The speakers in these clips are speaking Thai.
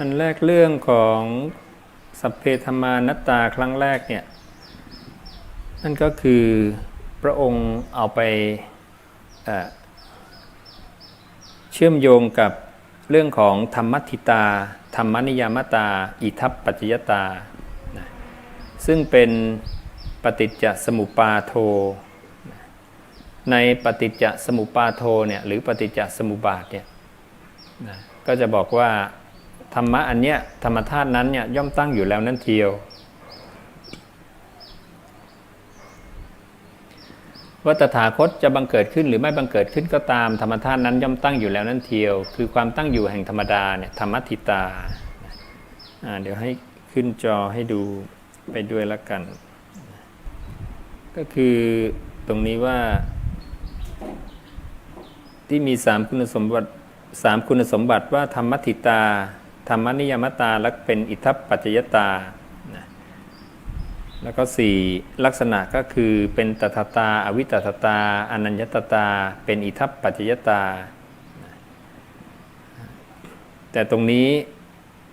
อันแรกเรื่องของสัพเพธรรมานัตตาครั้งแรกเนี่ยนั่นก็คือพระองค์เอาไปเเชื่อมโยงกับเรื่องของธรรมัติตา ธรรมนิยามตา อิทัปปัจจยตา ซึ่งเป็นปฏิจจสมุปาโท ในปฏิจจสมุปาโทเนี่ยหรือปฏิจจสมุปบาทเนี่ยก็จะบอกว่า ธรรมะอันเนี้ยธรรมธาตุนั้นเนี่ยย่อมตั้งอยู่แล้วนั่นเทียว ว่าตถาคตจะบังเกิดขึ้นหรือไม่บังเกิดขึ้นก็ตามธรรมธาตุนั้นย่อมตั้งอยู่แล้วนั่นเทียว คือความตั้งอยู่แห่งธรรมดาเนี่ยธรรมทิตาเดี๋ยวให้ขึ้นจอให้ดูไปด้วยละกัน ก็คือตรงนี้ว่า ที่มีสามคุณสมบัติสามคุณสมบัติว่าธรรมทิตา ธรรมนิยมตาและเป็นอิทัปปัจจยตานะแล้วก็สี่ลักษณะก็คือเป็นตถาตา อวิตตตา อนัญญตตา เป็นอิทัปปัจจยตานะแต่ตรงนี้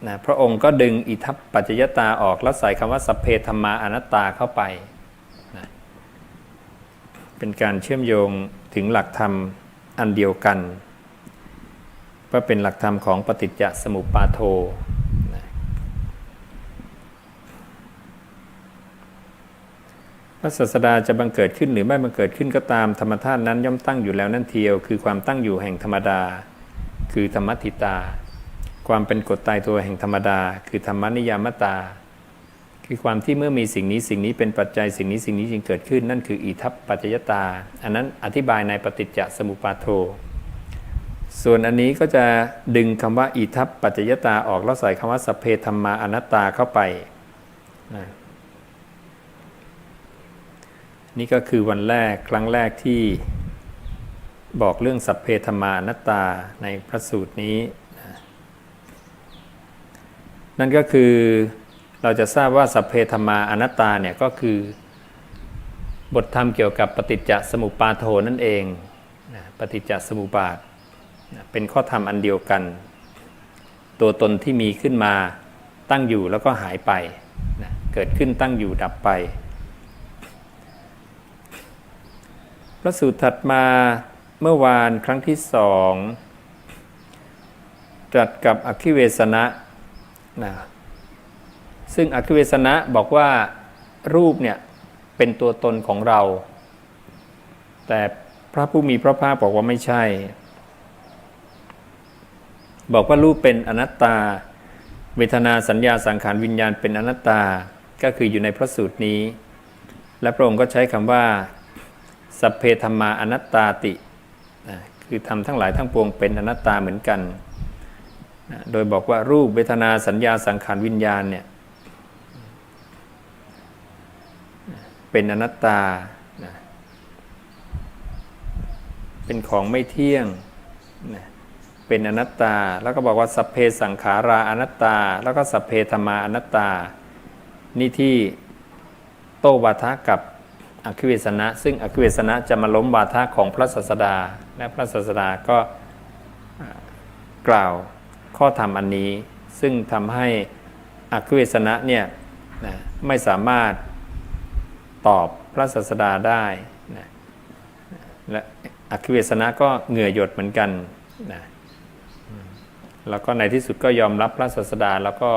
นะพระองค์ก็ดึงอิทัปปัจจยตาออกแล้วใส่คำว่าสัพเพธรรมาอนัตตาเข้าไปนะเป็นการเชื่อมโยงถึงหลักธรรมอันเดียวกัน ว่าเป็นหลักธรรมของปฏิจจสมุปปาโทพระศาสดาจะบังเกิดขึ้นหรือไม่บังเกิดขึ้นก็ตามธรรมธาตุนั้นย่อมตั้งอยู่แล้วนั่นเทียว คือความตั้งอยู่แห่งธรรมดา คือธรรมติตา ความเป็นกฎตายตัวแห่งธรรมดา คือธรรมนิยามตา คือความที่เมื่อมีสิ่งนี้สิ่งนี้เป็นปัจจัยสิ่งนี้สิ่งนี้จึงเกิดขึ้น นั่นคืออิทัปปัจจยตา อันนั้นอธิบายในปฏิจจสมุปปาโท ส่วนอันนี้ก็จะดึงคำว่าอิทัปปัจจยตาออกแล้วใส่คำว่าสัพเพธรรมาอนัตตาเข้าไปนะนี่ก็คือวันแรกครั้งแรกที่บอกเรื่องสัพเพธรรมานัตตาในพระสูตรนี้ นั่นก็คือเราจะทราบว่าสัพเพธรรมาอนัตตาเนี่ยก็คือบทธรรมเกี่ยวกับปฏิจจสมุปาโทนั่นเอง ปฏิจจสมุปบาท เป็นข้อธรรมอันเดียวกัน ตัวตนที่มีขึ้นมาตั้งอยู่แล้วก็หายไปนะเกิดขึ้นตั้งอยู่ดับไป พระสูตรถัดมาเมื่อวานครั้งที่สองตรัสกับอคิเวสนะนะซึ่งอคิเวสนะบอกว่ารูปเนี่ยเป็นตัวตนของเรา แต่พระผู้มีพระภาคบอกว่าไม่ใช่ บอกว่ารูปเป็นอนัตตา เวทนาสัญญาสังขารวิญญาณเป็นอนัตตาก็คืออยู่ในพระสูตรนี้ และพระองค์ก็ใช้คำว่า สัพเพธรรมาอนัตตาติคือทำทั้งหลายทั้งปวงเป็นอนัตตาเหมือนกัน โดยบอกว่ารูปเวทนาสัญญาสังขารวิญญาณเนี่ยเป็นอนัตตา เป็นของไม่เที่ยงนะ เป็นอนัตตา แล้วก็บอกว่าสัพเพสังขาราอนัตตา แล้วก็สัพเพธรรมาอนัตตา นี่ที่โตวาทะกับอคิเวสนะ ซึ่งอคิเวสนะจะมาล้มวาทะของพระศาสดา และพระศาสดาก็กล่าวข้อธรรมอันนี้ ซึ่งทำให้อคิเวสนะเนี่ยนะไม่สามารถตอบพระศาสดาได้นะและอคิเวสนะก็เหงื่อหยดเหมือนกันนะ แล้วก็ในที่สุดก็ยอมรับพระศาสดาแล้วก็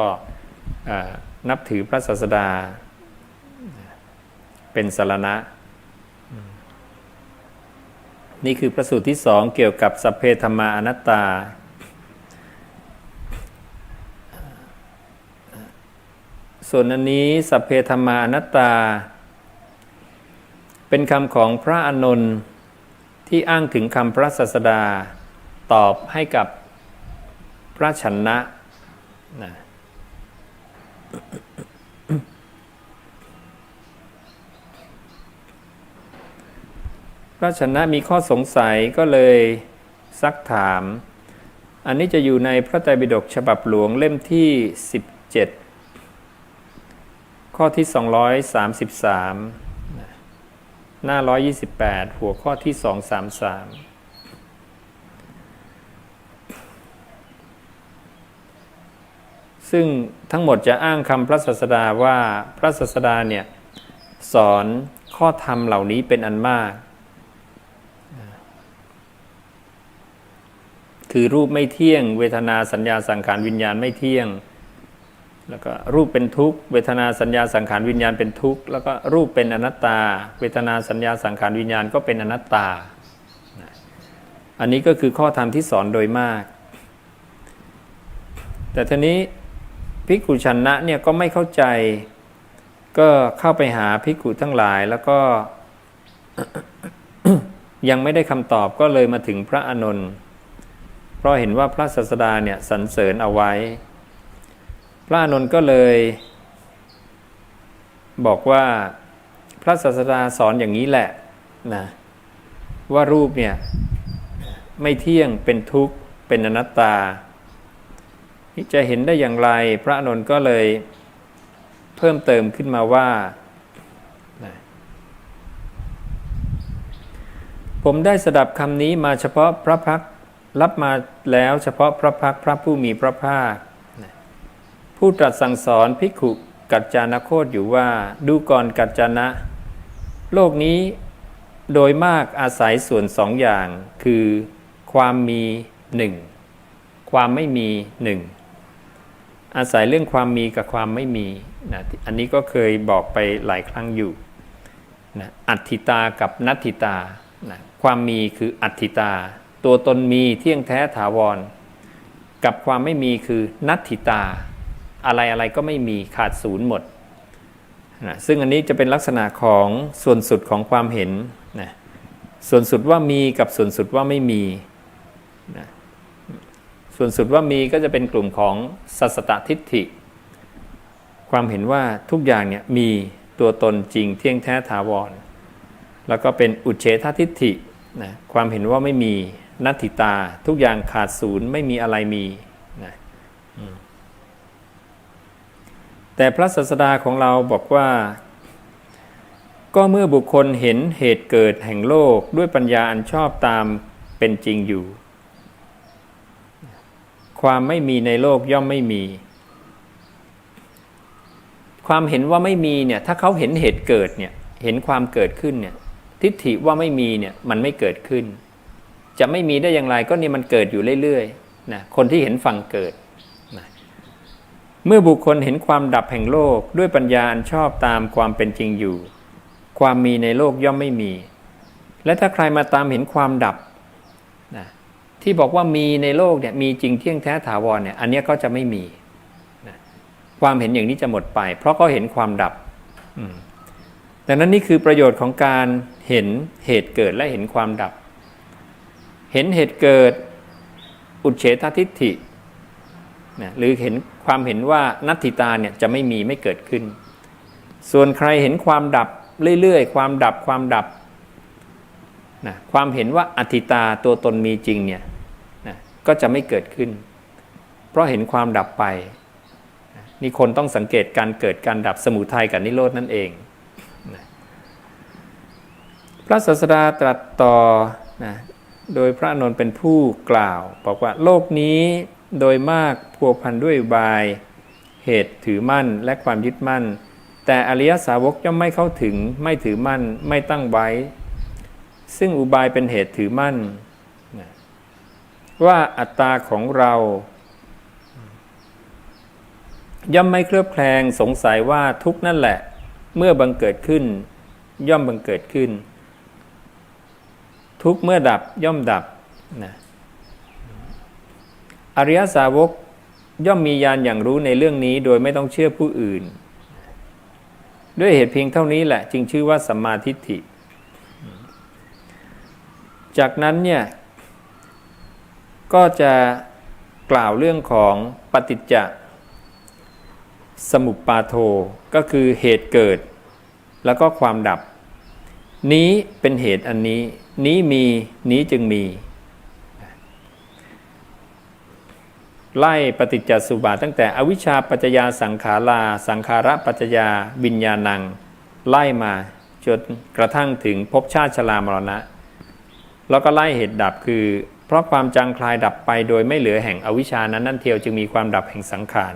นับถือพระศาสดา เป็นสารณะ นี่คือประสูตรที่สองเกี่ยวกับสัพเพธรรมาอนัตตา ส่วนอันนี้สัพเพธรรมานัตตา เป็นคำของพระอานนท์ที่อ้างถึงคำพระศาสดา ตอบให้กับ พระชนะนะพระชนะมีข้อสงสัยก็เลยซักถาม อันนี้จะอยู่ในพระไตรปิฎกฉบับหลวงเล่มที่ 17 ข้อที่ 233 หน้า 128 หัวข้อที่ 233 ซึ่งทั้งหมดจะอ้างคำพระศาสดาว่าพระศาสดาเนี่ยสอนข้อธรรมเหล่านี้เป็นอันมาก คือรูปไม่เที่ยง เวทนาสัญญาสังขารวิญญาณไม่เที่ยง แล้วก็รูปเป็นทุกข์เวทนาสัญญาสังขารวิญญาณเป็นทุกข์แล้วก็รูปเป็นอนัตตา เวทนาสัญญาสังขารวิญญาณก็เป็นอนัตตา อันนี้ก็คือข้อธรรมที่สอนโดยมาก แต่ทีนี้ ภิกขุชนนะเนี่ยก็ไม่เข้าใจ ก็เข้าไปหาภิกขุทั้งหลายแล้วก็ยังไม่ได้คำตอบก็เลยมาถึงพระอานนท์เพราะเห็นว่าพระศาสดาเนี่ยสรรเสริญเอาไว้ พระอานนท์ก็เลย บอกว่าพระศาสดาสอนอย่างนี้แหละนะว่ารูปเนี่ยไม่เที่ยงเป็นทุกข์เป็นอนัตตา จะเห็นได้อย่างไร พระนนท์ก็เลยเพิ่มเติมขึ้นมาว่า ผมได้สดับคำนี้มาเฉพาะพระพักรับมาแล้วเฉพาะพระพักพระผู้มีพระภาค ผู้ตรัสสั่งสอนภิกขุกัจจานโคตอยู่ว่าดูก่อนกัจจานะ โลกนี้โดยมากอาศัยส่วนสองอย่าง คือความมีหนึ่งความไม่มีหนึ่ง อาศัยเรื่องความมีกับความไม่มีนะอันนี้ก็เคยบอกไปหลายครั้งอยู่นะอัตถิตากับนัตถิตานะความมีคืออัตถิตา ตัวตนมีเที่ยงแท้ถาวร กับความไม่มีคือนัตถิตา อะไรอะไรก็ไม่มีขาดศูนย์หมดนะซึ่งอันนี้จะเป็นลักษณะของส่วนสุดของความเห็นนะส่วนสุดว่ามีกับส่วนสุดว่าไม่มีนะ ส่วนสุดว่ามีก็จะเป็นกลุ่มของสัสตทิฏฐิ ความเห็นว่าทุกอย่างเนี่ยมีตัวตนจริงเที่ยงแท้ถาวร แล้วก็เป็นอุเฉททิฏฐินะความเห็นว่าไม่มีนัตถิตา ทุกอย่างขาดศูนย์ไม่มีอะไรมีนะแต่พระศาสดาของเราบอกว่า ก็เมื่อบุคคลเห็นเหตุเกิดแห่งโลกด้วยปัญญาอันชอบตามเป็นจริงอยู่ ความไม่มีในโลกย่อมไม่มี ความเห็นว่าไม่มีเนี่ย ถ้าเขาเห็นเหตุเกิดเนี่ย เห็นความเกิดขึ้นเนี่ย ทิฏฐิว่าไม่มีเนี่ย มันไม่เกิดขึ้น จะไม่มีได้อย่างไรก็นี่มันเกิดอยู่เรื่อยๆนะคนที่เห็นฝั่งเกิดนะเมื่อบุคคลเห็นความดับแห่งโลกด้วยปัญญาอันชอบตามความเป็นจริงอยู่ ความมีในโลกย่อมไม่มี และถ้าใครมาตามเห็นความดับ ที่บอกว่ามีในโลกเนี่ยมีจริงเที่ยงแท้ถาวรเนี่ยอันนี้ก็จะไม่มีนะความเห็นอย่างนี้จะหมดไป เพราะเขาเห็นความดับดังนั้นนี่คือประโยชน์ของการเห็นเหตุเกิดและเห็นความดับ เห็นเหตุเกิดอุเฉททิฏฐินะหรือเห็นความเห็นว่านัตถิตาเนี่ยจะไม่มีไม่เกิดขึ้น ส่วนใครเห็นความดับเรื่อยๆ ความดับความดับนะความเห็นว่าอธิตาตัวตนมีจริงเนี่ย ก็จะไม่เกิดขึ้น เพราะเห็นความดับไป นี่คนต้องสังเกตการเกิดการดับสมุทัยกับนิโรดนั่นเอง พระศาสดาตรัสต่อนะโดยพระนนท์เป็นผู้กล่าว บอกว่าโลกนี้โดยมากพัวพันด้วยบาย เหตุถือมั่นและความยึดมั่น แต่อริยสาวกย่อมไม่เข้าถึง ไม่ถือมั่น ไม่ตั้งไว้ ซึ่งอุบายเป็นเหตุถือมั่น ว่าอัตตาของเรา ย่อมไม่เคลือบแคลงสงสัยว่าทุกนั่นแหละ เมื่อบังเกิดขึ้น ย่อมบังเกิดขึ้น ทุกเมื่อดับย่อมดับนะอริยสาวกย่อมมีญาณอย่างรู้ในเรื่องนี้โดยไม่ต้องเชื่อผู้อื่น ด้วยเหตุเพียงเท่านี้แหละ จึงชื่อว่าสัมมาทิฏฐิ จากนั้นเนี่ย ก็จะกล่าวเรื่องของปฏิจจสมุปปาโทก็คือเหตุเกิด แล้วก็ความดับ นี้เป็นเหตุอันนี้ นี้มีนี้จึงมี ไล่ปฏิจจสุบาตั้งแต่อวิชชาปัจจยาสังขาราสังขาระปัจจยาวิญญาณัง ไล่มาจนกระทั่งถึงภพชาติชรามรณะ แล้วก็ไล่เหตุดับคือ เพราะความจางคลายดับไปโดยไม่เหลือแห่งอวิชชานั้นนั่นเทียวจึงมีความดับแห่งสังขาร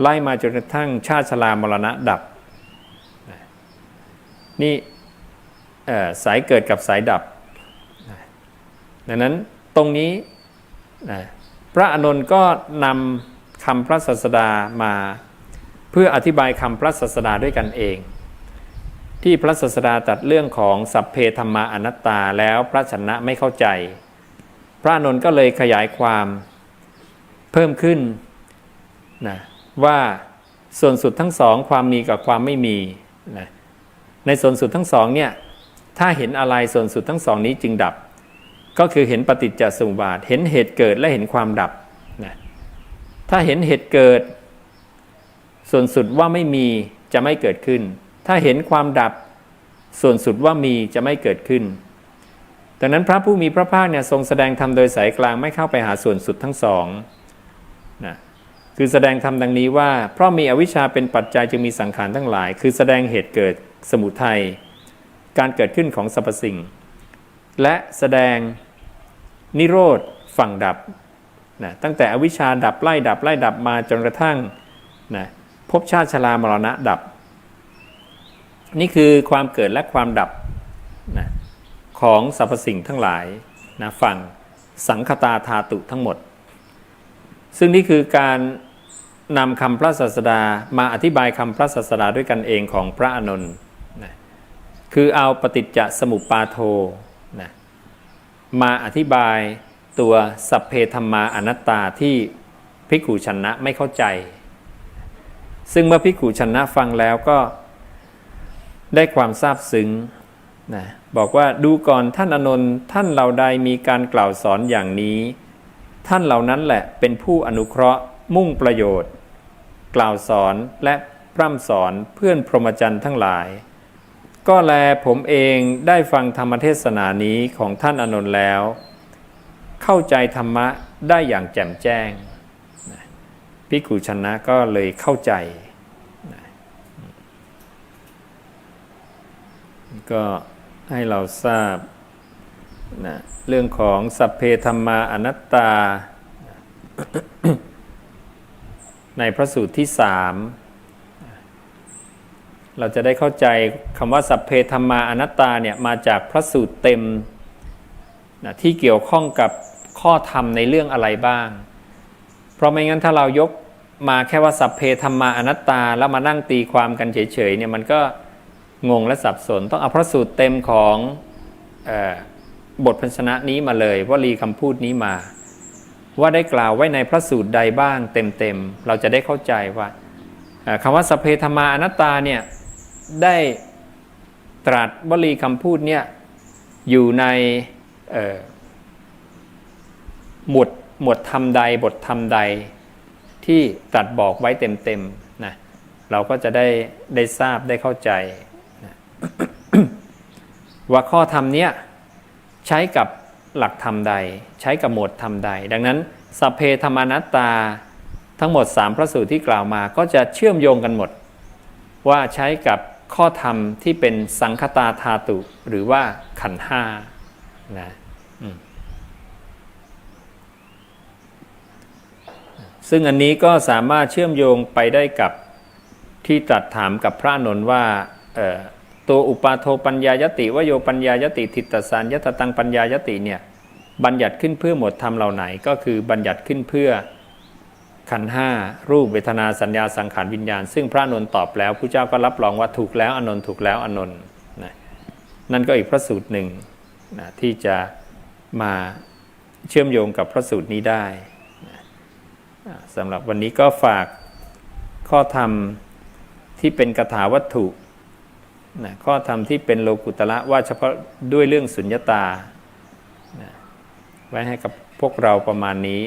ไล่มาจนกระทั่งชาติชรามรณะดับ นี่สายเกิดกับสายดับ ดังนั้นตรงนี้พระอานนก็นำคำพระศาสดามาเพื่ออธิบายคำพระศาสดาด้วยกันเอง ที่พระศาสดาตัดเรื่องของสัพเพธรรมาอนัตตาแล้วพระชนะไม่เข้าใจ พระนนท์ก็เลยขยายความเพิ่มขึ้นนะว่าส่วนสุดทั้งสองความมีกับความไม่มีนะในส่วนสุดทั้งสองเนี่ยถ้าเห็นอะไรส่วนสุดทั้งสองนี้จึงดับ ก็คือเห็นปฏิจจสมุปบาท เห็นเหตุเกิดและเห็นความดับนะถ้าเห็นเหตุเกิด ส่วนสุดว่าไม่มีจะไม่เกิดขึ้น ถ้าเห็นความดับ ส่วนสุดว่ามีจะไม่เกิดขึ้น ดังนั้นพระผู้มีพระภาคเนี่ยทรงแสดงธรรมโดยสายกลางไม่เข้าไปหาส่วนสุดทั้งสองนะคือแสดงธรรมดังนี้ว่า เพราะมีอวิชชาเป็นปัจจัยจึงมีสังขารทั้งหลาย คือแสดงเหตุเกิดสมุทัยการเกิดขึ้นของสรรพสิ่ง และแสดงนิโรธฝั่งดับนะตั้งแต่อวิชชาดับไล่ดับไล่ดับมาจนกระทั่งนะภพชาติชรามรณะดับ นี่คือความเกิดและความดับนะ ของสรรพสิ่งทั้งหลายนะฝั่งสังคตาธาตุทั้งหมด ซึ่งนี่คือการนำคำพระศาสดามาอธิบายคำพระศาสดาด้วยกันเองของพระอนนท์นะคือเอาปฏิจจสมุปปาโทนะมาอธิบายตัวสัพเพธรรมาอนัตตาที่ภิกุชนะไม่เข้าใจ ซึ่งเมื่อภิกุชนะฟังแล้วก็ได้ความซาบซึ้ง นะบอกว่าดูก่อนท่านอนนท์ท่านเหล่าใดมีการกล่าวสอนอย่างนี้ ท่านเหล่านั้นแหละเป็นผู้อนุเคราะห์มุ่งประโยชน์ กล่าวสอนและพร่ำสอนเพื่อนพรหมจรรย์ทั้งหลาย ก็แลผมเองได้ฟังธรรมเทศนานี้ของท่านอนนท์แล้ว เข้าใจธรรมะได้อย่างแจ่มแจ้งพิกุชนะก็เลยเข้าใจก็ ให้เราทราบนะเรื่องของสัพเพธรรมาอนัตตา ในพระสูตรที่สามเราจะได้เข้าใจคำว่าสัพเพธรรมาอนัตตาเนี่ยมาจากพระสูตรเต็มนะที่เกี่ยวข้องกับข้อธรรมในเรื่องอะไรบ้าง เพราะไม่งั้นถ้าเรายกมาแค่ว่าสัพเพธรรมาอนัตตา แล้วมานั่งตีความกันเฉยๆเนี่ยมันก็ งงและสับสน ต้องเอาพระสูตรเต็มของออบทพันชนะนี้มาเลยวลีคำพูดนี้มา ว่าได้กล่าวไว้ในพระสูตรใดบ้างเต็มๆเราจะได้เข้าใจว่าคำว่าสพเพธรรมาอนัตตาเนี่ยได้ตรัสวลีคำพูดเนี่ยอยู่ในหมวดหมวดธรรมใดบทธรรมใดที่ตรัสบอกไว้เต็มๆนะเราก็จะได้ได้ทราบได้เข้าใจ ว่าข้อธรรมเนี้ยใช้กับหลักธรรมใด ใช้กับหมวดธรรมใด ดังนั้นสัพเพธรรมานัตตาทั้งหมด 3 พระสูตรที่กล่าวมาก็จะเชื่อมโยงกันหมด ว่าใช้กับข้อธรรมที่เป็นสังคตาธาตุ หรือว่าขันห้านะซึ่งอันนี้ก็สามารถเชื่อมโยงไปได้กับที่ตรัสถามกับพระนนท์ว่า ตัวอุปาโทปัญญายติวโยปัญญายติทิตตสารยตตังปัญญายติเนี่ยบัญญัติขึ้นเพื่อหมวดธรรมเหล่าไหน ก็คือบัญญัติขึ้นเพื่อขันห้ารูปเวทนาสัญญาสังขารวิญญาณ ซึ่งพระนนท์ตอบแล้วผู้เจ้าก็รับรองว่าถูกแล้วอนนท์ถูกแล้วอนนท์นะนั่นก็อีกพระสูตรหนึ่งนะที่จะมาเชื่อมโยงกับพระสูตรนี้ได้นะสำหรับวันนี้ก็ฝากข้อธรรมที่เป็นกถาวัตถุ นะข้อธรรมที่เป็นโลกุตระว่าเฉพาะด้วยเรื่องสุญญตานะไว้ให้กับพวกเราประมาณนี้